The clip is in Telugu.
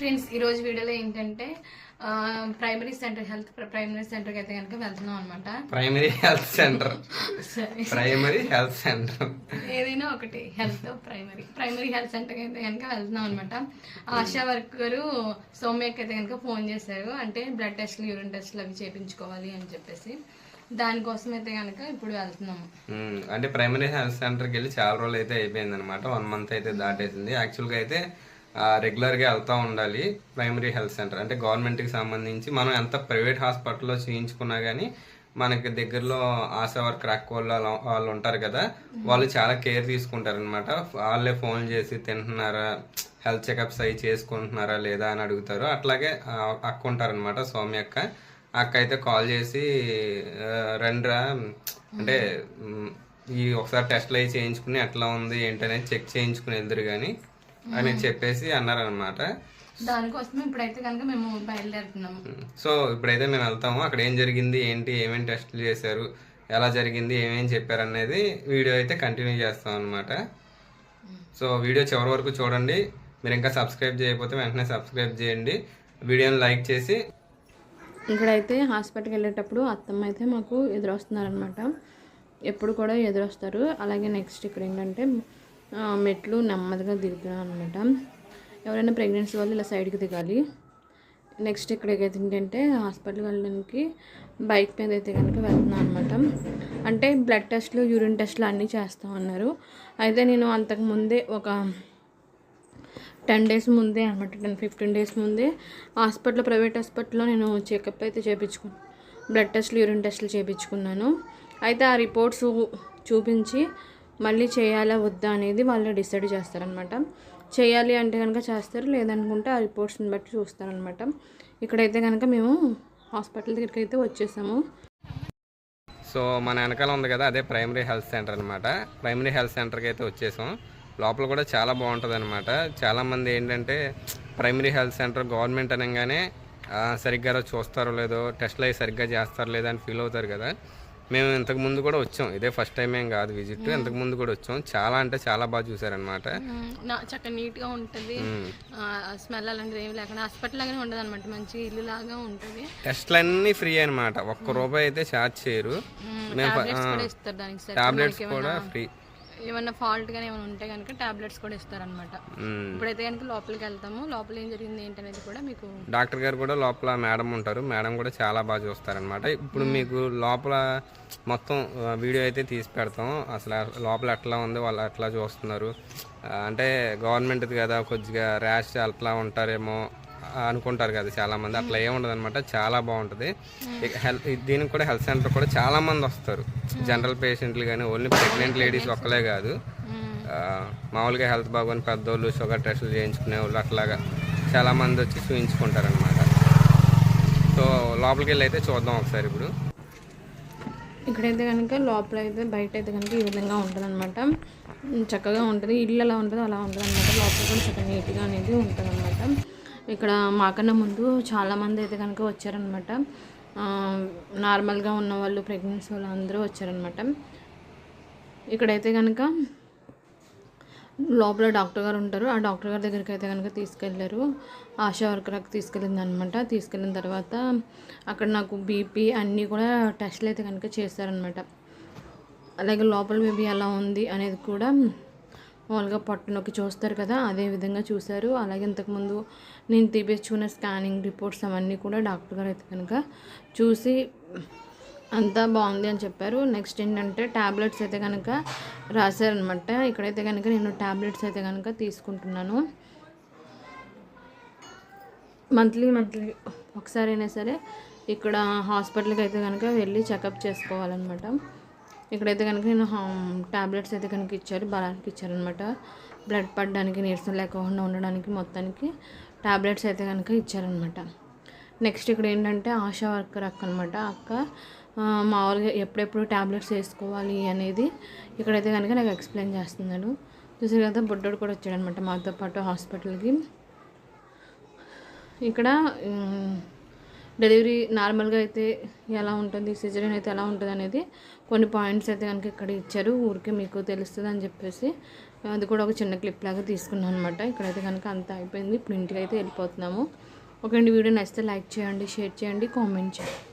ఫ్రెండ్స్ ఈ రోజు వీడియోలో ఏంటంటే ప్రైమరీ సెంటర్ హెల్త్ ప్రైమరీ సెంటర్కి అయితే కనుక వెళ్తున్నాం అనమాట primary health centre primary health centre ఏదైనా ఒకటి హెల్త్ ప్రైమరీ ప్రైమరీ హెల్త్ సెంటర్కి అయితే కనుక వెళ్తున్నాం అనమాట ఆశా వర్కరు సౌమ్యకి అయితే కనుక ఫోన్ చేశారు. అంటే బ్లడ్ టెస్ట్లు యూరిన్ టెస్ట్లు అవి చేయించుకోవాలి అని చెప్పేసి. దానికోసం అయితే కనుక ఇప్పుడు వెళ్తున్నాము. అంటే ప్రైమరీ హెల్త్ సెంటర్కి వెళ్ళి చాలా రోజులు అయితే అయిపోయింది అనమాట వన్ మంత్ అయితే దాటేసింది. యాక్చువల్గా అయితే ఆ, regular గా వెళ్తూ ఉండాలి ప్రైమరీ హెల్త్ సెంటర్ అంటే government కి సంబంధించి మనం ఎంత ప్రైవేట్ హాస్పిటల్లో చేయించుకున్నా కానీ మనకి దగ్గరలో ఆశా వర్కర్ అక్క వాళ్ళు వాళ్ళు ఉంటారు కదా వాళ్ళు చాలా కేర్ తీసుకుంటారు అనమాట వాళ్ళే ఫోన్ చేసి తింటున్నారా హెల్త్ చెకప్స్ అవి చేసుకుంటున్నారా లేదా అని అడుగుతారు. అట్లాగే అక్క ఉంటారనమాట సౌమ్య అక్క. అక్క అయితే కాల్ చేసి రండిరా అంటే ఈ ఒకసారి టెస్ట్లు అవి చేయించుకుని ఎట్లా ఉంది ఏంటనేది చెక్ చేయించుకుని వెళ్దురు కానీ అని చెప్పేసి అన్నారనమాట దానికోసం ఇప్పుడైతే కనుక మేము బయలుదేరుతున్నాము. సో ఇప్పుడైతే మేము వెళ్తాము. అక్కడ ఏం జరిగింది ఏంటి ఏమేమి టెస్టులు చేశారు ఎలా జరిగింది ఏమేం చెప్పారు అనేది వీడియో అయితే కంటిన్యూ చేస్తాం అనమాట సో వీడియో చివరి వరకు చూడండి. మీరు ఇంకా సబ్స్క్రైబ్ చేయకపోతే వెంటనే సబ్స్క్రైబ్ చేయండి. వీడియోని లైక్ చేసి ఇక్కడైతే హాస్పిటల్కి వెళ్ళేటప్పుడు అత్తమ్మ అయితే మాకు ఎదురొస్తున్నారనమాట ఎప్పుడు కూడా ఎదురొస్తారు. అలాగే నెక్స్ట్ ఇక్కడ ఏంటంటే మెట్లు నెమ్మదిగా దిగుతున్నాను అనమాట ఎవరైనా ప్రెగ్నెన్సీ వాళ్ళు ఇలా సైడ్కి దిగాలి. నెక్స్ట్ ఇక్కడ ఏంటంటే హాస్పిటల్కి వెళ్ళడానికి బైక్ మీద అయితే కనుక వెళ్తున్నాను అనమాట అంటే బ్లడ్ టెస్ట్లు యూరిన్ టెస్ట్లు అన్నీ చేస్తామన్నారు అయితే నేను అంతకు ముందే ఒక టెన్ డేస్ ముందే అనమాట టెన్ ఫిఫ్టీన్ డేస్ ముందే హాస్పిటల్ ప్రైవేట్ హాస్పిటల్లో నేను చెకప్ అయితే చేయించుకున్నాను బ్లడ్ టెస్ట్లు యూరిన్ టెస్ట్లు చేయించుకున్నాను అయితే ఆ రిపోర్ట్స్ చూపించి మళ్ళీ చేయాలా వద్దా అనేది వాళ్ళు డిసైడ్ చేస్తారనమాట చేయాలి అంటే కనుక చేస్తారు లేదనుకుంటే ఆ రిపోర్ట్స్ని బట్టి చూస్తారనమాట ఇక్కడైతే కనుక మేము హాస్పిటల్ దగ్గరికి అయితే వచ్చేసాము. సో మన వెనకాల ఉంది కదా అదే ప్రైమరీ హెల్త్ సెంటర్ అనమాట ప్రైమరీ హెల్త్ సెంటర్కి అయితే వచ్చేసాం. లోపల కూడా చాలా బాగుంటుంది అనమాట చాలామంది ఏంటంటే ప్రైమరీ హెల్త్ సెంటర్ గవర్నమెంట్ అనగానే సరిగ్గా చూస్తారో లేదో టెస్ట్లు అవి సరిగ్గా చేస్తారో లేదో అని ఫీల్ అవుతారు కదా. మేము ఇంతకు ముందు కూడా వచ్చాం. ఇదే ఫస్ట్ టైం ఏం కాదు విజిట్ ఇంతకు ముందు కూడా వచ్చాం. చాలా అంటే చాలా బాగా చూసారనమాట నా చక్కగా నీట్గా ఉంటుంది. స్మెల్ అలాంటిది ఏమి లేకుండా హాస్పిటల్ లాగానే ఉండదు అనమాట మంచి ఇల్లు లాగా ఉంటుంది. టెస్ట్లు అన్నీ ఫ్రీ అనమాట ఒక్క రూపాయి అయితే ఛార్జ్ చేయరు. మేము. టాబ్లెట్స్ కూడా ఫ్రీ ఏమన్నా ఫాల్ట్ గానీ ఏమైనా ఉంటే కనుక టాబ్లెట్స్ కూడా ఇస్తారనమాట. ఇప్పుడైతే కనుక లోపలికి వెళ్తాము. లోపల ఏం జరిగింది ఏంటనేది కూడా మీకు డాక్టర్ గారు కూడా లోపల మేడం ఉంటారు. మేడం కూడా చాలా బాగా చూస్తారనమాట ఇప్పుడు మీకు లోపల మొత్తం వీడియో అయితే తీసి పెడతాం. అసలు లోపల ఎట్లా ఉంది వాళ్ళు ఎట్లా చూస్తున్నారు? అంటే గవర్నమెంట్ది కదా కొద్దిగా ర్యాష్ అట్లా ఉంటారేమో అనుకుంటారు కదా చాలా మంది అట్లా ఏముండదు అనమాట చాలా బాగుంటుంది. హెల్త్ దీనికి కూడా హెల్త్ సెంటర్ కూడా చాలా మంది వస్తారు జనరల్ పేషెంట్లు కానీ ఓన్లీ ప్రెగ్నెంట్ లేడీస్ ఒక్కలే కాదు. మామూలుగా హెల్త్ బాగోని పెద్దోళ్ళు షుగర్ టెస్టులు చేయించుకునే వాళ్ళు అట్లాగా చాలా మంది వచ్చి చూయించుకుంటారు అనమాట సో లోపలికి వెళ్ళి అయితే చూద్దాం ఒకసారి ఇప్పుడు. ఇక్కడైతే కనుక లోపల అయితే బయట అయితే కనుక ఈ విధంగా ఉంటుంది అనమాట చక్కగా ఉంటుంది. ఇల్లు ఎలా ఉంటుందో అలా ఉంటుంది అనమాట లోపల కూడా చక్కగా నీట్గా అనేది ఉంటుంది అనమాట ఇక్కడ మాకన్నా ముందు చాలామంది అయితే కనుక వచ్చారనమాట నార్మల్గా ఉన్న వాళ్ళు ప్రెగ్నెన్సీ వాళ్ళు అందరూ వచ్చారనమాట ఇక్కడైతే కనుక లోపల డాక్టర్ గారు ఉంటారు. ఆ డాక్టర్ గారి దగ్గరికి అయితే కనుక తీసుకెళ్ళారు. ఆశా వర్కర్కి తీసుకెళ్ళింది అనమాట తీసుకెళ్ళిన తర్వాత అక్కడ నాకు బీపీ అన్నీ కూడా టెస్ట్లు అయితే కనుక చేశారనమాట అలాగే లోపల బేబీ ఎలా ఉంది అనేది కూడా మామూలుగా పొట్ట నొక్కి చూస్తారు కదా అదే విధంగా చూశారు. అలాగే ఇంతకుముందు నేను తీపించుకున్న స్కానింగ్ రిపోర్ట్స్ అవన్నీ కూడా డాక్టర్ గారు అయితే కనుక చూసి అంతా బాగుంది అని చెప్పారు. నెక్స్ట్ ఏంటంటే ట్యాబ్లెట్స్ అయితే కనుక రాశారనమాట ఇక్కడైతే కనుక నేను ట్యాబ్లెట్స్ అయితే కనుక తీసుకుంటున్నాను. మంత్లీ మంత్లీ ఒకసారి అయినా సరే ఇక్కడ హాస్పిటల్కి అయితే కనుక వెళ్ళి చెకప్ చేసుకోవాలన్నమాట. ఇక్కడైతే కనుక నేను ట్యాబ్లెట్స్ అయితే కనుక ఇచ్చారు బలానికి ఇచ్చారనమాట బ్లడ్ పడడానికి నీరసం లేకుండా ఉండడానికి మొత్తానికి ట్యాబ్లెట్స్ అయితే కనుక ఇచ్చారనమాట నెక్స్ట్ ఇక్కడ ఏంటంటే ఆశా వర్కర్ అక్క అనమాట అక్క మామూలుగా ఎప్పుడెప్పుడు ట్యాబ్లెట్స్ వేసుకోవాలి అనేది ఇక్కడైతే కనుక నాకు ఎక్స్ప్లెయిన్ చేస్తున్నాడు. చూసారు కదా బుడ్డోడు కూడా వచ్చాడనమాట మాతో పాటు హాస్పిటల్కి. ఇక్కడ డెలివరీ నార్మల్గా అయితే ఎలా ఉంటుంది? సిజరీన్ అయితే ఎలా ఉంటుంది అనేది కొన్ని పాయింట్స్ అయితే కనుక ఇక్కడ ఇచ్చారు. ఊరికే మీకు తెలుస్తుంది అని చెప్పేసి అది కూడా ఒక చిన్న క్లిప్ లాగా తీసుకున్నాను అనమాట ఇక్కడైతే కనుక అంత అయిపోయింది. ఇప్పుడు ఇంటికి అయితే వెళ్ళిపోతున్నాము. ఓకే అండి వీడియో నచ్చితే లైక్ చేయండి షేర్ చేయండి కామెంట్ చేయండి.